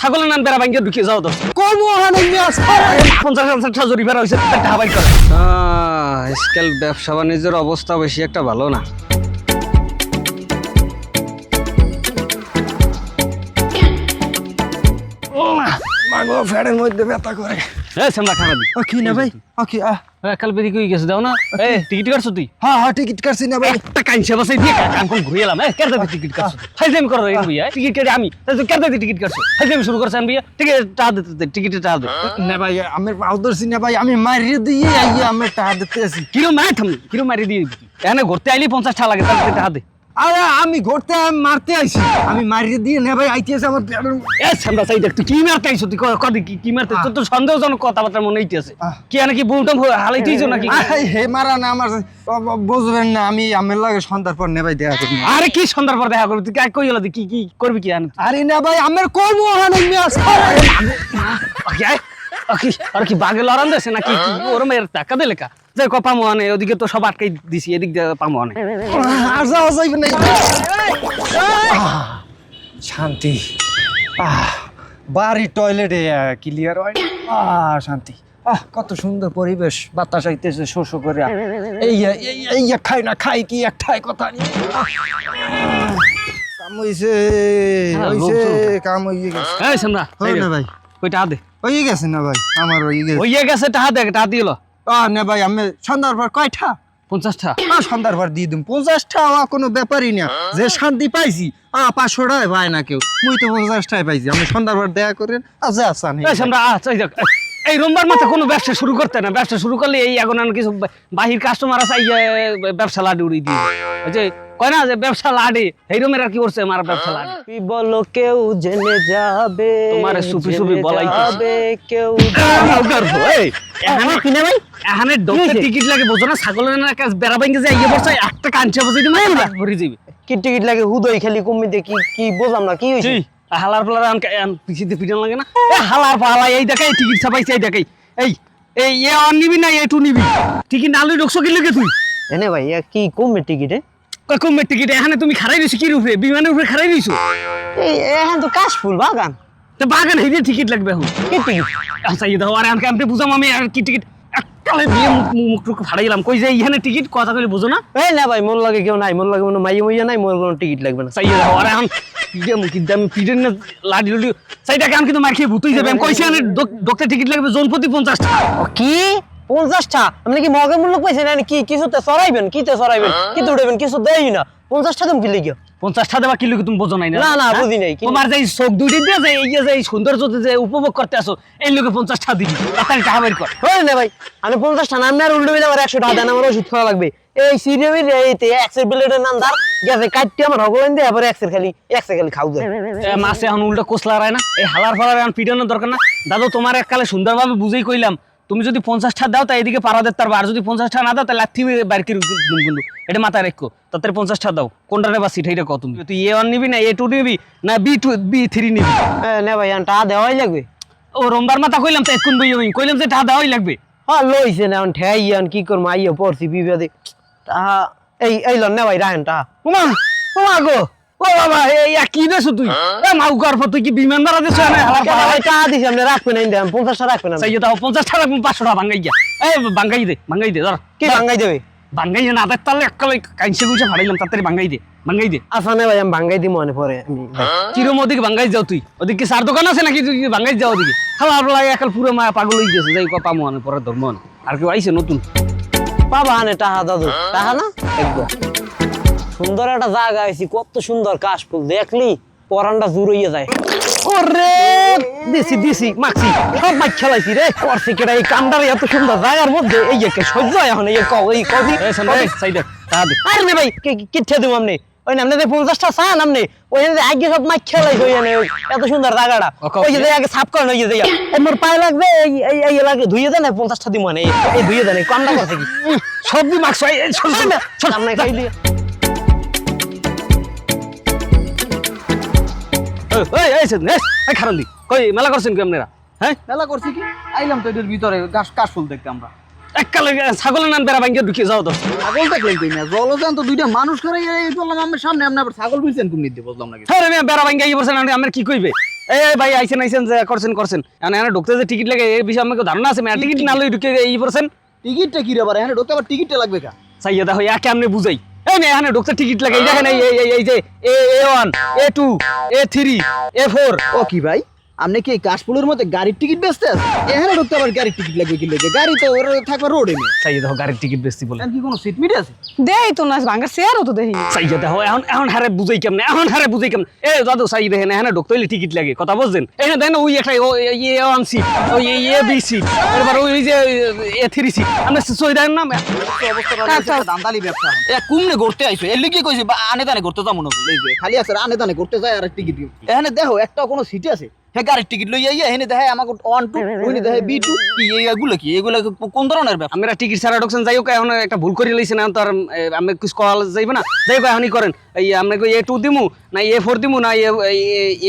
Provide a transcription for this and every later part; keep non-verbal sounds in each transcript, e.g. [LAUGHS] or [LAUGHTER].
ছাগলের নাম বেড়া ভাঙ্গে ঢুকে যাও তো। কম পঞ্চাশ পঞ্চাশ টাকা হয়েছে টাকা হাবাই কর। আজকাল ব্যবসা বাণিজ্যের অবস্থা বেশি একটা ভালো না। মাগো মধ্যে ব্যথা করে। এই সামলা খানা দি। ও কি না ভাই? ও কি আহ। কাল বেরি কই গেছে? দাও না। এই টিকিট কাটছো তুই? হ্যাঁ হ্যাঁ টিকিট কাটছি না ভাই। একটা কাইনছে বসে দিয়ে কাম কোন ঘুরে এলাম এই কেন টিকিট কাটছো? হাই জামি করো এই ভাইয়া টিকিট কেটে আমি তুই কেন দাবি টিকিট কাটছো? হাই জামি শুরু করছেন ভাইয়া। টিকিট টাকা দিতে দে টিকিটে টাকা দে। না ভাই আমি পাও ধরছি না ভাই আমি মারিয়ে দিয়ে আইয়ে আমি টাকা দিতে আছি কিরো মার থাম কিরো মারি দিয়ে এখানে ঘুরতে আইলি পঞ্চাশ টাকা লাগে তাহলে টাকা দে। আরে আমি ঘুরতে মারতে আইছি আমি মারিয়ে দিয়ে না ভাই আইতে আছে আমার এ সামলা সাই দেখ তুই কি মারতে আইছো তুই কদি কি কি মারতে তোর তো সন্দেহজনক কথাবার্তা মনে হইতেছে। কি এনে কি বুলটম হালাইতেইছো নাকি হে মারা না আমার বুঝবেন না আমি আমার লাগে সন্ধ্যার পর নে ভাই দেখা করব আরে কি সুন্দর পর দেখা করবি তুই কাই কই হলো কি কি করবি কি আনে আরে না ভাই আমার কর্ম হানে মিয়া ওকে আর কি বাগে লড়ান দেছে নাকি? কি ওর মেয়ের টাকা দিলে কা? যে ক পামো আনে ওদিকে তো সব আটকাই দিছি এদিক দিয়ে পামো আনে। আর যাওয়া যাইবে না শান্তি। আহ বাড়ি টয়লেটে ক্লিয়ার হয় আহ শান্তি। আহ কত সুন্দর পরিবেশ বাতাস আইতেছে শোষ করে। এই এই এই খাই না খাই কি এক একটাই কথা কাম হইছে হ্যাঁ, হইছে। কাম হইয়ে গেছে এই সামনা হয় না ভাই। কই টাকা দে গেছে না ভাই? আমার গেছে। গেছে টাকা দে টাকা দিল না ভাই আমি সন্ধ্যার পর কয়টা? পঞ্চাশটা। সন্ধ্যার পর দিয়ে দিম। পঞ্চাশটা আ কোনো ব্যাপারই না। যে শান্তি পাইছি আ পাঁচশো টাকায় পায় না কেউ। মুই তো পঞ্চাশটায় পাইছি। আমি সন্ধ্যার পর দেখা করেন আচ্ছা আচ্ছা নেই আচ্ছা এই রোমবার মাথা কোনো ব্যবসা শুরু করতে না। ব্যবসা শুরু করলে এই এখন কিছু বাহির কাস্টমার আছে ব্যবসা লাডি উড়িয়ে দিয়ে। যে কয় না যে ব্যবসা লাডি এই রুমের আর কি করছে আমার ব্যবসা লাডি? তুই বলো কেউ জেনে যাবে তোমারে সুফি সুফি জেনে বলাইতেছে। যাবে কেউ [LAUGHS] এখানে কিনে ভাই? এখানে ডক্টর টিকিট লাগে বোঝো না ছাগলের না কাজ বেড়া ভাঙ্গে যে ইয়ে বসে একটা কাঞ্চা বসে ভরে যাবে কি টিকিট লাগে হুদই খালি কমিতে কি কি বুঝলাম না কি হয়েছে জি হালার পালার আন পিটান লাগে না? [LAUGHS] এ হালার পালা এই দেখাই টিকিট ছাপাইছে এই দেখাই এই এই এ অন নিবি না এ টু নিবি। টিকিট না লই ঢুকছো কি লগে তুই? এনে ভাই কি কমবে টিকিটে কমবে টিকিট এখানে তুমি খারাই রইছো কি রূপে? বিমানের উপরে খারাই রইছো এখন তো কাশফুল বাগান। তো বাগান হইলে টিকিট লাগবে এখন। কি টিকিট? আচ্ছা এই দাও আরে আমাকে আমি বুঝাম আমি আর কি টিকিট? এককালে দিয়ে মুখ টুক ফাড়াই গেলাম কই যে এখানে টিকিট কথা কইলে বুঝো না? এই না ভাই মন লাগে কেউ নাই মন লাগে মনে মাইয়া মাইয়া নাই মোর কোনো টিকিট লাগবে না। চাইয়ে দাও আরে এখন পিডে মুখি দাম পিডে না লাডি লুডি চাইটাকে আমি কিন্তু মার খেয়ে ভূতুই যাবে? আমি কইছি আমি ডক্টর টিকিট লাগবে জনপ্রতি পঞ্চাশ টাকা। কি? পঞ্চাশটা। আপনি কি মগের মূল্য পাইছেন না কি কিছুতে সরাইবেন কিতে সরাইবেন? কিতে উঠাইবেন কিছু দেয় না। পঞ্চাশটা তুমি কি লিখিও পঞ্চাশটা দেওয়া কিলো তুমি বোঝো নাই না, না, হ্যাঁ? বুঝি নাই। তোমার যে চোখ দুইটি দিয়ে যে এই যে সৌন্দর্য যে উপভোগ করতে আসো এই লোকে পঞ্চাশটা দিবি। তাড়াতাড়ি টাকা বের কর। হয় না ভাই আমি পঞ্চাশটা নাম নেওয়ার উল্টো মিলে আমার একশো টাকা দেন আমার ওষুধ খাওয়া লাগবে। এই সিরিয়ামের এইতে এক্সের বিলেটের নাম দার গেছে কাটতে আমার হগলেন দিয়ে এক্সের খালি এক্সের খালি খাও যায়। মাসে এখন উল্টো কোসলা রায় না? এই হালার ফালার এখন পিটানোর দরকার না। দাদু তোমার এককালে সুন্দরভাবে বুঝেই কইলাম তুমি যদি পঞ্চাশটা দাও তা এদিকে দিতে পারবে আর যদি পঞ্চাশটা না দাও তাহলে লাথি বাইর করে কিন্তু এটা মাথায় রেখো। তাতে পঞ্চাশটা দাও। কোনটা নেবা সিট এইটা কত তুমি? তুই এ ওয়ান নিবি না এ টু নিবি না বি টু বি থ্রি নিবি? নে ভাই টাকা দেওয়াই লাগবে। ও রোমবার মাথা কইলাম তো এখন বই কইলাম যে টাকা দেওয়াই লাগবে। হ্যাঁ লইছে না এখন ঠেয়াই এখন কি করব? আইয়া পড়ছি বিপদে টাকা এই এই লন না ভাই রাহেন টাকা ওমা ওমা গো! ও বাবা এই কি দেছো তুই? এ মাউ গর্ভ তুই কি বিমান দেছো না? না না দাও টাকা টাকা গিয়া এই ভাঙ্গাই দে ভাঙ্গাই দে ধর কি দেবে? না এককালে কাইনসে গুইসে ফাড়াইলাম তাড়াতাড়ি ভাঙ্গাই দে দে। আচ্ছা না ভাই আমি দিই মনে পরে আমি। ওদিকে ভাঙ্গাই যাও তুই। ওদিকে সার দোকান আছে নাকি তুই ভাঙ্গাই যাও ওদিকে একাল পুরো মা পাগল হয়ে গেছে যাই কথা মনে পরে ধর্ম আর কেউ আইছে নতুন? বাবা আনে টাহা দাদু? টাহা না? একদম। সুন্দর একটা জায়গা আইছি কত সুন্দর কাশফুল দেখলি? পরানটা জুর হইয়া যায়। ওরে দিছি দিছি মাখছি। সব মাছ খেলাইছি রে করছি কেডা এই কামদার এত সুন্দর জায়গার মধ্যে? এই একে সহ্য এখন এই কবি সাইডে আরে ভাই কি- কি- দিব আপনি ওই নামনে যে পঞ্চাশটা চান আপনি ওই আগে সব মাছ খেলাইছে ওই এত সুন্দর জায়গাটা। ওই যে আগে সাফ করেন ওই যে মোর পায়ে লাগবে এই এই লাগে ধুইয়ে দেন পঞ্চাশটা দিব মানে এই- ধুইয়ে দেন কামটা করছে কি? সবজি মাখছো সামনে খাই এই এই শোন, এই, এই কই মেলা করছেন কি আপনারা? হ্যাঁ? মেলা করছি কি? আইলাম তো এটার ভিতরে গাছ কাশফুল দেখতে আমরা। এককালে ছাগলের নাম বেড়া ভাঙ্গে ঢুকিয়ে যাও তো। ছাগলটা খেলতেই না জলজান তো দুইটা মানুষ করে এই আমার সামনে আপনি আবার ছাগল বুঝছেন তুমি নিতে বুঝলাম না হ্যাঁ রে বেড়া আমার কি কইবে? এই ভাই আইছেন আইছেন যে করছেন করছেন। এখানে ঢুকতে যে টিকিট লাগে এই বিষয়ে আমাকে ধারণা আছে টিকিট না লই ঢুকে এই করছেন টিকিটটা কি রে আবার? এখানে আবার টিকিটটা লাগবে কা? চাইয়া দেখো একে আমনে বুঝাই। এই না, এখানে ঢুকছে, টিকিট লাগে। এই দেখেন, এই, এই- যে A one, A two, A three, A four. ও কি ভাই? আপনি কি এই কাশফুলের মধ্যে গাড়ির টিকিট বেচতে এখানে ঢুকতে আবার গাড়ির টিকিট লাগবে কি লাগে গাড়ি তো ওর থাকবে রোডে নেই চাইয়া দেখো গাড়ির টিকিট বেশি বলে। কি কোনো সিট মিট আছে? দেই তো না ভাঙ্গার চেয়ারও তো দেখি। চাইয়া দেখো এখন এখন হারে বুঝাই কেমনে এখন হারে বুঝাই কেমনে এ দাদু চাই দেখেন এখানে ঢুকতে হইলে টিকিট লাগে কথা বুঝছেন? এখানে দেখেন ওই একটা ও এ ওয়ান সিট ওই এ বি সিট এবার ওই যে এ থ্রি সিট আমরা সই দেখেন না দান্দালি ব্যবসা। এ কুমনে ঘুরতে আইছো? এর লিগে কইছে আনে দানে ঘুরতে যাব না বলে, এই যে খালি আছে আনে দানে ঘুরতে যায় আর টিকিট দিব এখানে দেখো একটা কোনো সিট আছে। হ্যাঁ গাড়ির টিকিট লইয়া ইয়া এখানে দেখে আমাকে ওয়ান টু ওইনে দেখে বি টু কি এগুলো কি? এগুলো কোন ধরনের ব্যবসা আমরা টিকিট ছাড়া ঢুকছেন যাই হোক এখন একটা ভুল করে লইছেন এখন তো আর আমি কিছু কল যাইব না। যাই হোক এখনই করেন। এই আপনাকে এ টু দিমু না এ ফোর দিমু না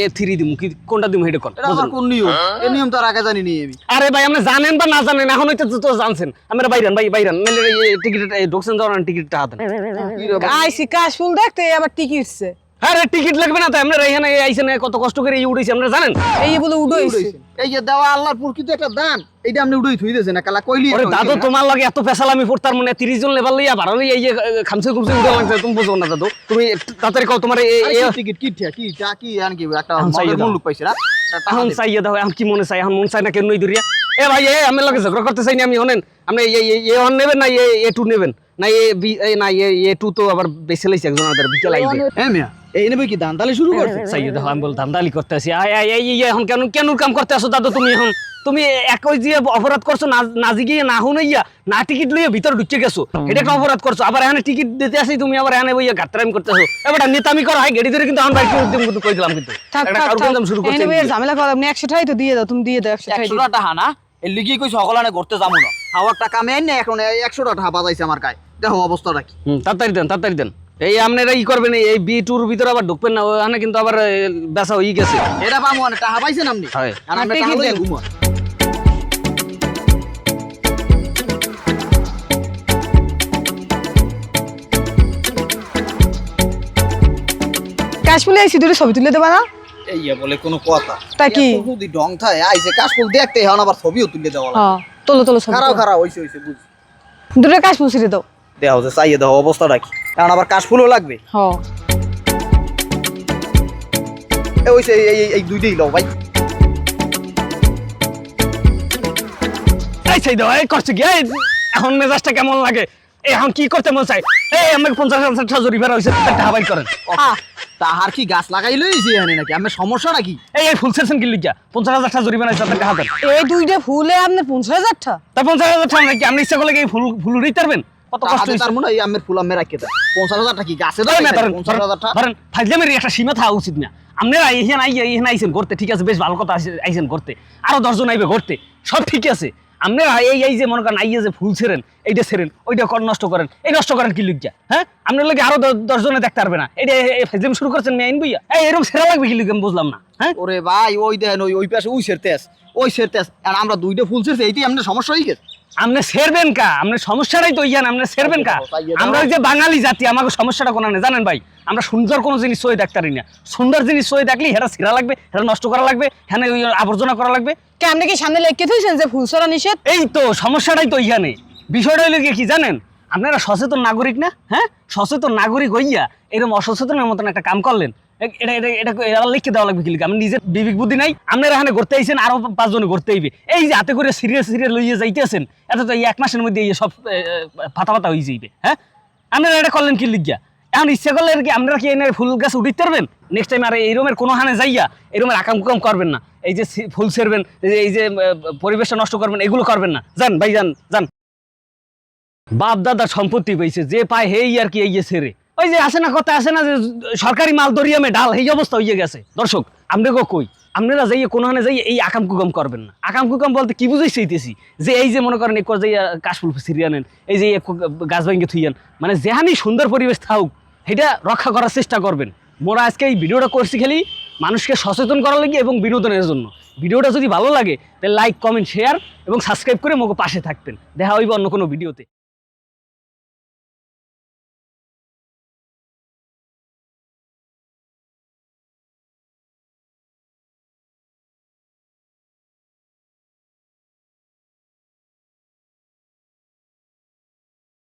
এ থ্রি দিমু? কি কোনটা দিমু এটা কর কোন নিয়ম? এই নিয়ম তো আর আগে জানি নি আমি। আরে ভাই আপনি জানেন বা না জানেন এখন হইতে তো জানছেন। আমরা বাইরান ভাই বাইরান। মেলে টিকিট ঢুকছেন যাওয়ার টিকিটটা হাতেন? আইসি কাশফুল দেখতে আবার টিকিটছে আরে টিকিট লাগবে না তো আমরা এখানে আইছেন কত কষ্ট করে এই উঠেছি আমরা জানেন? এই বলে উডইছে। এই যে দেওয়া আল্লাহর প্রকৃত একটা দান এইটা আপনি উড়াই থুই দিয়েছেন কালা কইলি ওরে দাদু তোমার লাগে এত পেশাল আমি পড়তার মানে তিরিশ জন লেবার লইয়া ভাড়া এই যে খামসে খুমসে উঠে লাগছে তুমি বুঝো না দাদু। তুমি তাড়াতাড়ি কও তোমার এই- টিকিট কি ঠিয়া কি টা কি আন কি একটা দাও। মুলুক পাইছে না? এখন চাইয়ে দাও এখন কি মনে চাই এখন মন চাই না কেন নই দরিয়া এ ভাই এ আমি লাগে ঝগড়া করতে চাই না আমি হনেন? আপনি এ এ ওয়ান নেবেন না এ এ টু নেবেন? না এ বি এ না এ এ টু তো আবার বেছে লাইছে একজন আমাদের বিকেল আইবে। এ মিয়া এই নেবে কি দান তালে শুরু করছে? [LAUGHS] দেখো আমি বল ধান্দালি করতে আসি আয় আয় এই এই এখন কেন কেন কাম করতে আসো দাদু তুমি এখন? তুমি একই যে অপরাধ করছ না না জিগিয়ে না হুনাইয়া না টিকিট লইয়া ভিতরে ঢুকে গেছো। এটা একটা অপরাধ করছ। আবার এখানে টিকিট দিতে আসি তুমি আবার এখানে বইয়া গাত্রামি করতেছো। এবার নেতামি করো হাই গেড়ি ধরে কিন্তু আমার বাইকে উদ্যম কিন্তু কই দিলাম কিন্তু। শুরু ঝামেলা করা আপনি একশো টাকাই তো দিয়ে দাও তুমি দিয়ে দাও একশো টাকা একশো টাকা না? এর লিগি কই সকলানে করতে যাব না। হাওয়ার টাকা আমি আইন না এখন একশো টাকা বাজাইছে আমার গায়ে। দেখো অবস্থাটা কি। হুম তাড়াতাড়ি দেন তাড়াতাড়ি দেন। এই আপনারা ই করবেন এই- এই বি টুর ভিতরে আবার ঢুকবেন না ওখানে কিন্তু আবার বেচা হয়ে গেছে এটা পাবো না টাকা পাইছেন আপনি হয়। আর আমরা টাকা লইয়া ঘুমো। কাশফুলে আইসি দুটো ছবি তুলে দেবা না এই বলে কোনো কথা তা কি? যদি ঢং থাকে আইছে কাশফুল দেখতে এখন আবার ছবিও তুলে দেওয়া লাগে হ্যাঁ তোলো তোলো ছবি খারাপ। খারাপ হইছে হইছে বুঝ দুটো কাশফুল ছিঁড়ে দাও দেওয়া হচ্ছে চাইয়ে দেওয়া অবস্থাটা কি? কারণ আবার কাশফুলও লাগবে। হ্যাঁ এ হইছে এই এই- এই দুইটাই লও ভাই। এই সেই দাও এই করছে কি? এই, এখন মেজাজটা কেমন লাগে? এই এখন কি করতে মন চাই এই আমাকে পঞ্চাশ হাজার টাকা জরিমানা হয়েছে টাকা বাই করেন। তাহার কি গাছ লাগাই লইছি এখানে নাকি? কি এই এই ফুল সেরছেন কি লিখিয়া পঞ্চাশ হাজার টাকা জরিমানা হয়েছে এই দুইটা ফুলে আপনার পঞ্চাশ হাজার টাকা? তা পঞ্চাশ হাজার টাকা নাকি? আপনি ইচ্ছা করলে কি ফুল ফুল উড়িয়ে পারবেন? কত কষ্ট তাহাতে মনে হয় আমের ফুল আমি রাখতে দেয়। পঞ্চাশ টাকা কি গাছে ধরেন না, ধরেন, পঞ্চাশ হাজার টাকা ধরেন ফাইজলামের একটা সীমা থাকা উচিত না। আপনারা এখানে আইয়া এখানে আইসেন করতে ঠিক আছে বেশ ভালো কথা আইসে- করতে আরও দশজন আইবে করতে সব ঠিক আছে। আপনারা এই এই যে মনে করেন আইয়া যে ফুল ছেড়েন এইটা ছেড়েন ওইটা কর নষ্ট করেন এই নষ্ট করেন কি লিখিয়া হ্যাঁ? আপনার আরও দ- দশজনে দেখতে পারবে না। এটা শুরু করছেন মেয়ে আইন বইয়া? এই এরকম সেরা লাগবে কি লিখে আমি বুঝলাম না। হ্যাঁ? ওরে ভাই ওই দেখেন ওই ওই পাশে ওই সেরতেস ওই সেরতেস আর আমরা দুইটা ফুল ছেড়ছি এইটাই আমাদের সমস্যা হয়ে গেছে। আপনি সেরবেন কা? আপনার সমস্যাটাই তো ইয়ান আপনি সেরবেন কা? আমরা ওই যে বাঙালি জাতি আমাকে সমস্যাটা কোনো নেই জানেন ভাই? আমরা সুন্দর কোনো জিনিস সই দেখতে পারি না। সুন্দর জিনিস সই দেখলে হেরা ছিঁড়া লাগবে হেরা নষ্ট করা লাগবে হ্যাঁ ওই আবর্জনা করা লাগবে। কে আপনি কি সামনে লেখকে থইছেন যে ফুল ছড়া নিষেধ? এই তো সমস্যাটাই তো ইহানে বিষয়টা হইলে কি জানেন? আপনারা সচেতন নাগরিক না? হ্যাঁ? সচেতন নাগরিক হইয়া এরকম অসচেতনের মতন একটা কাম করলেন। এটা এটা দেওয়া লাগবে নিজের বিবেক বুদ্ধি নাই। এখানে ঘুরতে ঘুরতে এই হাতে করে যাইতেছেন এক মাসের মধ্যে হয়ে করলে আর কি আপনারা কি ফুল গাছ উঠিতে পারবেন? নেক্সট টাইম আর কোনো হানে যাইয়া, এই রুমের আকাম কুকাম করবেন না। এই যে ফুল ছেড়বেন, এই যে- পরিবেশটা নষ্ট করবেন, এগুলো করবেন না। যান ভাই যান। যান বাপ দাদা সম্পত্তি পাইছে, যে পায় হেই আর কি এই যে ছেড়ে। ওই যে আসে না, কথা আসে না যে সরকারি মাল দরিয়ামে ডাল, এই অবস্থা হইয়ে গেছে। দর্শক আপনাকে কই? আপনারা যাইয়ে কোনো হানে যাইয়ে এই আকাম কুকাম করবেন না। আকাম কুকাম বলতে কি বুঝাই চাইতেছি যে এই যে মনে করেন এক যাইয়া কাশফুল সিরিয়া নেন, এই যে গাছ ভাঙ্গে থুইয়ান মানে যেহানি সুন্দর পরিবেশ থাকুক, সেটা রক্ষা করার চেষ্টা করবেন। মোরা আজকে এই ভিডিওটা করছি খালি মানুষকে সচেতন করার লাগে এবং বিনোদনের জন্য। ভিডিওটা যদি ভালো লাগে, তাহলে লাইক কমেন্ট শেয়ার এবং সাবস্ক্রাইব করে মোকে পাশে থাকবেন। দেখা হইব অন্য কোনো ভিডিওতে।